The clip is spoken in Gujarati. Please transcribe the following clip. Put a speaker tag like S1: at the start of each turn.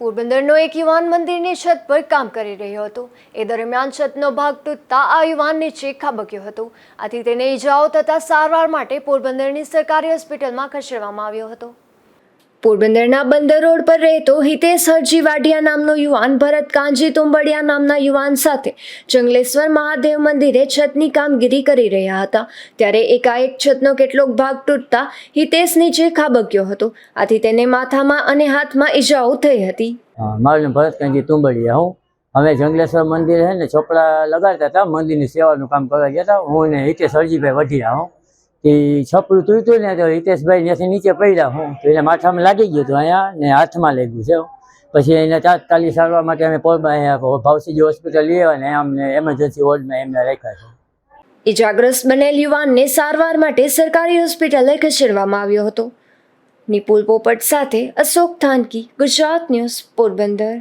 S1: પોરબંદરનો એક યુવાન મંદિરની છત પર કામ કરી રહ્યો હતો. એ દરમિયાન છતનો ભાગ તૂટતા આ યુવાનને ચેક ખાબક્યો હતો. આથી તેને ઈજાઓ થતાં સારવાર માટે પોરબંદરની સરકારી હોસ્પિટલમાં ખસેડવામાં આવ્યો હતો. પોરબંદરના બંદર રોડ પર રહેતો હિતેશ હરજી વાઢિયા નામનો યુવાન ભરત કાંજી તુંબડિયા નામના યુવાન સાથે જંગલેશ્વર મહાદેવ મંદિરે છતની કામગીરી કરી રહ્યા હતા. ત્યારે એકાએક છતનો કેટલોક ભાગ તૂટતા હિતેશ નીચે ખાબક્યો હતો. આથી તેને માથામાં અને હાથમાં ઈજાઓ થઈ હતી.
S2: મારું નામ ભરતકાંજી તુંબડિયા હું. અમે જંગલેશ્વર મંદિર છે ને ચોપડા લગાડતા હતા, મંદિરની સેવાનું કામ કરવા ગયા હતા. હું ને હિતેશ હરજીભાઈ વઢિયા હું. તે છપડું તૂટ્યું ને તો હિતેશભાઈ ત્યાંથી નીચે પડ્યા હું. તો એને માથામાં લાગી ગયું હતું અહીંયા ને હાથમાં લાગ્યું છે પછી એને તાત્કાલિક સારવાર માટે અમે ભાવસીજી હોસ્પિટલ લઈ અને અમને એમરજન્સી વોર્ડમાં એમને રાખ્યા છે.
S1: ઇજાગ્રસ્ત બનેલ યુવાનને સારવાર માટે સરકારી હોસ્પિટલે ખસેડવામાં આવ્યો હતો. નિપુલ પોપટ સાથે અશોક થાનકી, ગુજરાત ન્યૂઝ પોરબંદર.